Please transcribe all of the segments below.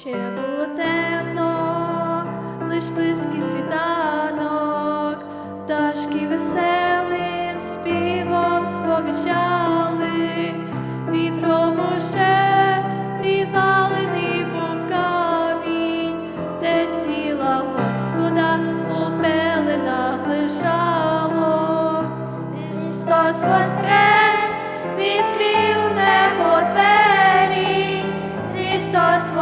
ще було темно, лиш писки світанок, ташки веселим співом сповіщали, вітром уже вівалений був камінь, де ціла Господа опелена пеленах лежало, Христос воскрес відкрив.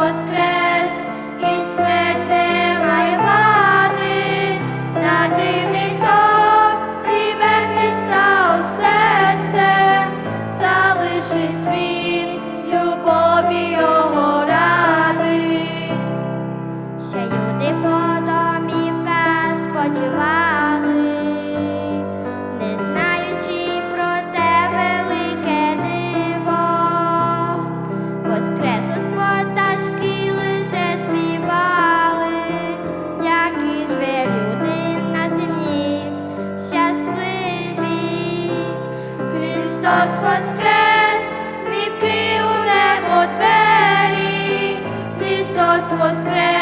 воскрес і смерть немає влади, на тим ніхто прийме у серце, залиши світ любові його ще люди по домівках спочивають. Христос воскрес.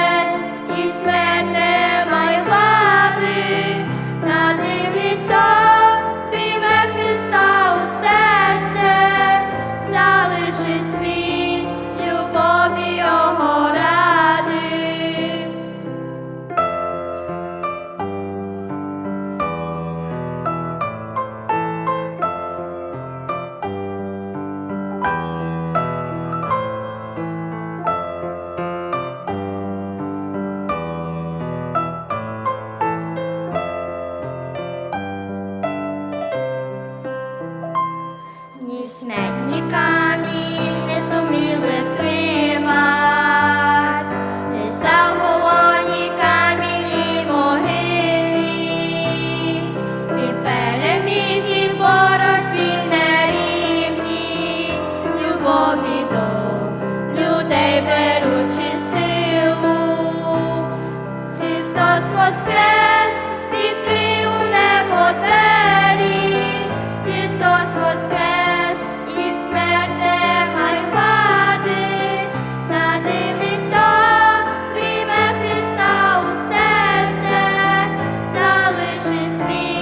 มีการ pushes me